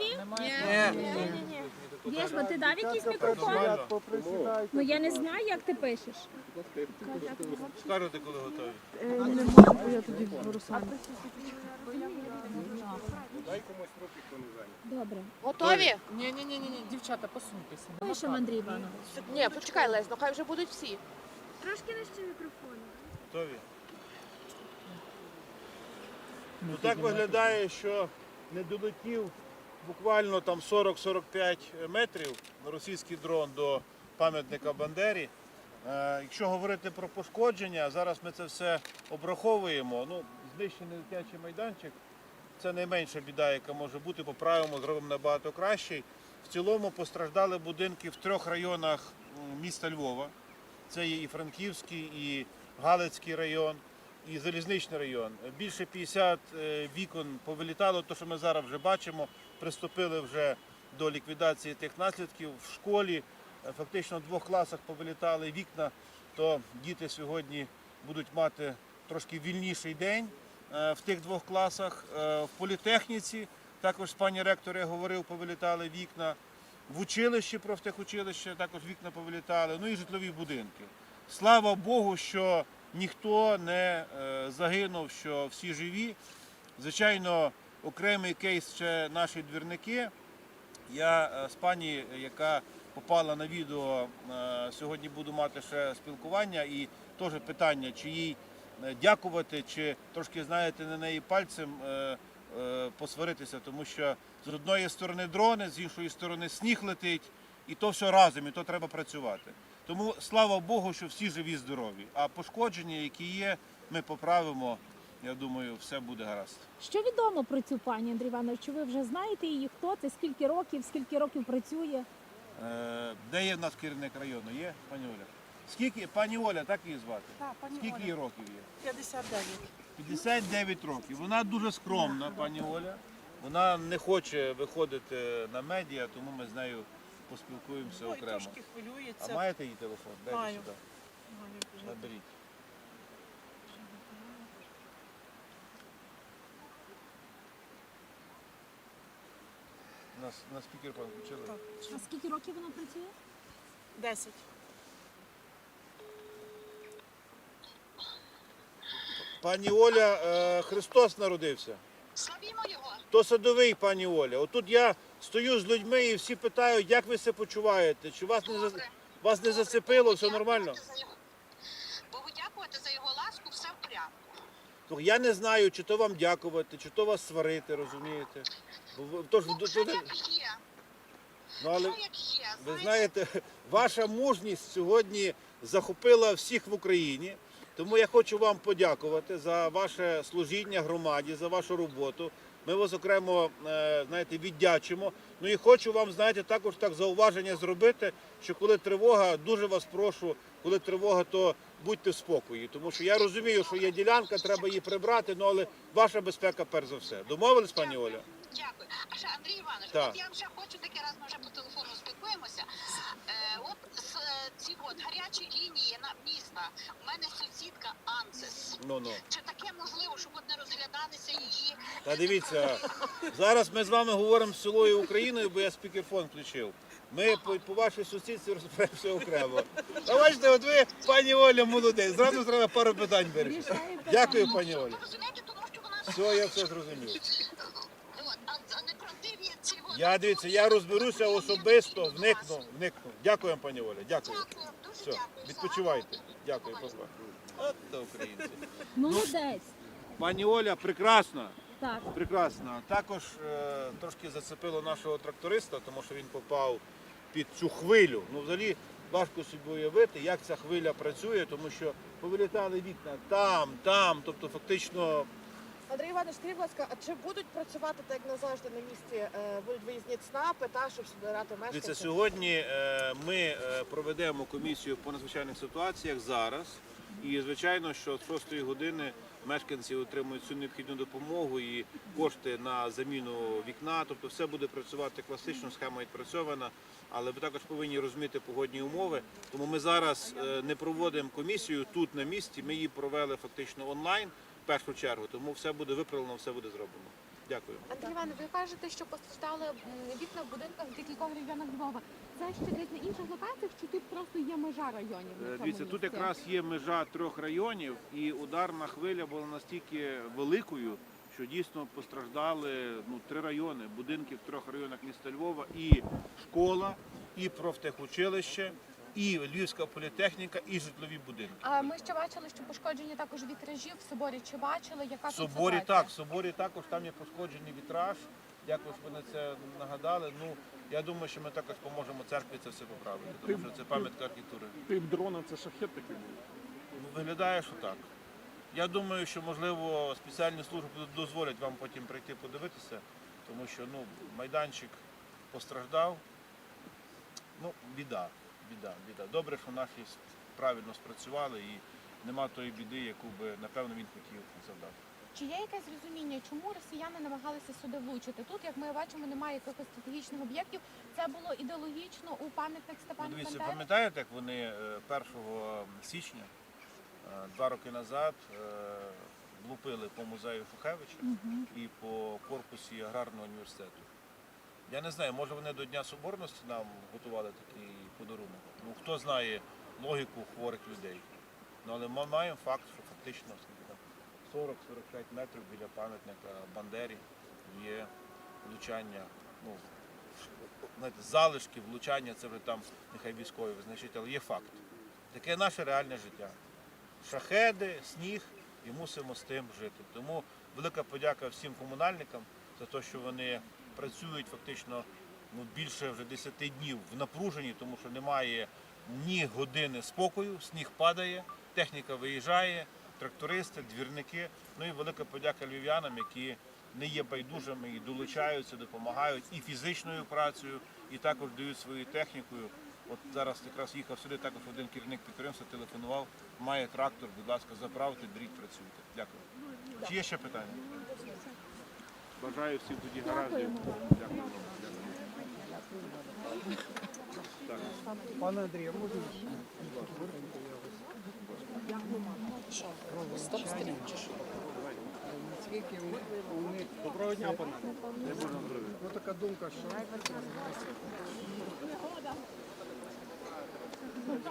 готові? Ні. Єжба, ти дав якийсь мікрофон? Ну я не знаю, як ти пишеш. Скажете, коли готові. Добре. Готові? Ні, ні, ні, ні, ні, дівчата, посуньтеся. Пишемо, Андрій Іванович. Ні, почекай, Лесь, ну хай вже будуть всі. Трошки нижче мікрофону. Готові. Ну так виглядає, що не долетів буквально там 40-45 метрів російський дрон до пам'ятника Бандері. Е, якщо говорити про пошкодження, зараз ми це все обраховуємо. Ну, знищений дитячий майданчик це найменша біда, яка може бути. Поправимо, зробимо набагато кращий. В цілому постраждали будинки в трьох районах міста Львова. Це є і Франківський, і Галицький район, і Залізничний район. Більше 50 е, вікон повилітало, то що ми зараз вже бачимо. Приступили вже до ліквідації тих наслідків в школі. е, Фактично в двох класах повилітали вікна, то діти сьогодні будуть мати трошки вільніший день е, в тих двох класах. В політехніці також з пані ректор я говорив, повилітали вікна. В училищі профтехучилище також вікна повилітали, ну і житлові будинки. Слава Богу, що ніхто не е, загинув, що всі живі. Звичайно, окремий кейс ще наші двірники. Я е, з пані, яка попала на відео, е, сьогодні буду мати ще спілкування і теж питання, чи їй дякувати, чи трошки, знаєте, на неї пальцем посваритися, тому що з одної сторони дрони, з іншої сторони сніг летить, і то все разом, і то треба працювати. Тому слава Богу, що всі живі, здорові. А пошкодження, які є, ми поправимо. Я думаю, все буде гаразд. Що відомо про цю пані Андрій Іванович? Чи ви вже знаєте її? Хто це? Скільки років? Скільки років працює? Е, Де є в нас керівник району? Є, пані Оля? Скільки, пані Оля, так її звати? Так, пані Скільки їй років є? 59. 59 років. Вона дуже скромна, пані Оля. Вона не хоче виходити на медіа, тому ми з нею поспілкуємося Ой, окремо. трошки хвилюється. А маєте її телефон? Дайте Маю. сюди. Маю вже. Наберіть. Нас на спікерфон включили. Так. А скільки років вона працює? 10. Пані Оля, е, Христос народився. Славімо його. То садовий, пані Оля. Отут я стою з людьми і всі питають, як ви себе почуваєте? Чи вас не, за- Добре. вас не зацепило, все Дякувати нормально? за його- Богу дякувати за його ласку, все в порядку. То я не знаю, чи то вам дякувати, чи то вас сварити, розумієте? Бо ви- Тож, Ну, все до- як є. ну, але Все як є. ви знаєте, ваша мужність сьогодні захопила всіх в Україні. Тому я хочу вам подякувати за ваше служіння громаді, за вашу роботу. Ми вас окремо е, знаєте, віддячимо. Ну і хочу вам, знаєте, також так зауваження зробити, що коли тривога, дуже вас прошу, коли тривога, то будьте в спокої. Тому що я розумію, що є ділянка, треба її прибрати, ну але ваша безпека перш за все. Домовились, пані Оля? Дякую. А ще Андрій Іванович, Так. от я вже хочу такий раз, ми вже по телефону спілкуємося. Е, от з е, ці от гарячі лінії на міста. У мене сусідка Анцес. Ну ну. Чи таке можливо, щоб от не розглядалися її? Та дивіться, зараз ми з вами говоримо з цілою Україною, бо я спікерфон включив. Ми по, по вашій сусідці розберемося окремо. А бачите, от ви, пані Оля, молодець. Зразу треба пару питань вирішити. Дякую, пані Оля. Розумієте, тому що вона Все, я все зрозумів. от, а, а неправдиві ці от- Я дивіться, я розберуся особисто, вникну, вникну. Дякую, вам, пані Оля. Дякую. Дякую, дуже Все, дякую. відпочивайте. Дякую, папа. От то українці. Молодець. Пані Оля, прекрасна. Так. Прекрасно. Також е, трошки зацепило нашого тракториста, тому що він попав під цю хвилю. Ну, взагалі важко собі уявити, як ця хвиля працює, тому що повилітали вікна там, там. Тобто, фактично, Андрій Іванович, скажіть, будь ласка, а чи будуть працювати так як назавжди на місці? е, Будуть виїзні ЦНАПи, та, щоб збирати дивіться, мешканців? сьогодні е, ми е, проведемо комісію по надзвичайних ситуаціях зараз. І звичайно, що з 6 години мешканці отримують всю необхідну допомогу і кошти на заміну вікна. Тобто все буде працювати класично, схема відпрацьована. Але ви також повинні розуміти погодні умови. Тому ми зараз е, не проводимо комісію тут на місці. Ми її провели фактично онлайн в першу чергу. Тому все буде виправлено, все буде зроблено. Дякую. Андрій Іванович, ви кажете, що постраждали вікна в будинках декількох районах Львова. Це ще десь на інших локаціях, чи тут просто є межа районів? на Е, цьому Дивіться, тут місці? якраз є межа трьох районів, і ударна хвиля була настільки великою, що дійсно постраждали ну, три райони, будинки в трьох районах міста Львова, і школа, і профтехучилище, і Львівська політехніка, і житлові будинки. А ми ще бачили, що пошкоджені також вітражі в соборі. Чи бачили, яка В тут соборі ситуація? так, в соборі також там є пошкоджений вітраж. Дякую, що ви на це нагадали. Ну я думаю, що ми також поможемо церкві це все поправити, тому що це пам'ятка архітектури. Тип дрона це шахет такий був. Ну, Виглядає, що так. Я думаю, що можливо спеціальні служби дозволять вам потім прийти подивитися, тому що ну, майданчик постраждав. Ну, біда, біда, біда. Добре, що наші правильно спрацювали і нема тої біди, яку би, напевно, він хотів завдати. Чи є якесь розуміння, чому росіяни намагалися сюди влучити? Тут, як ми бачимо, немає якихось стратегічних об'єктів. Це було ідеологічно у пам'ятник Ну, Степану дивіться, пам'ятаєте, як вони е, 1 січня, е, два роки назад, е, влупили по музею Шухевича і по корпусі аграрного університету. Я не знаю, може вони до Дня Соборності нам готували такий подарунок. Ну хто знає логіку хворих людей. Ну але ми маємо факт, що фактично 40-45 метрів біля пам'ятника Бандері є влучання. Ну, знаєте, залишки влучання, це вже там нехай військові визначить, але є факт. Таке наше реальне життя. Шахеди, сніг, і мусимо з тим жити. Тому велика подяка всім комунальникам за те, що вони працюють фактично ну, більше вже 10 днів в напруженні, тому що немає ні години спокою, сніг падає, техніка виїжджає, трактористи, двірники. Ну і велика подяка львів'янам, які не є байдужими і долучаються, допомагають і фізичною працею, і також дають своєю технікою. От зараз якраз їхав сюди, також один керівник підприємства телефонував, має трактор, будь ласка, заправте, беріть, працюйте. Дякую. Чи є ще питання? Бажаю всім тоді гараздів. Дякую. вам. Пане Андрію, можна? У них Доброго дня, пане. ну, така думка, що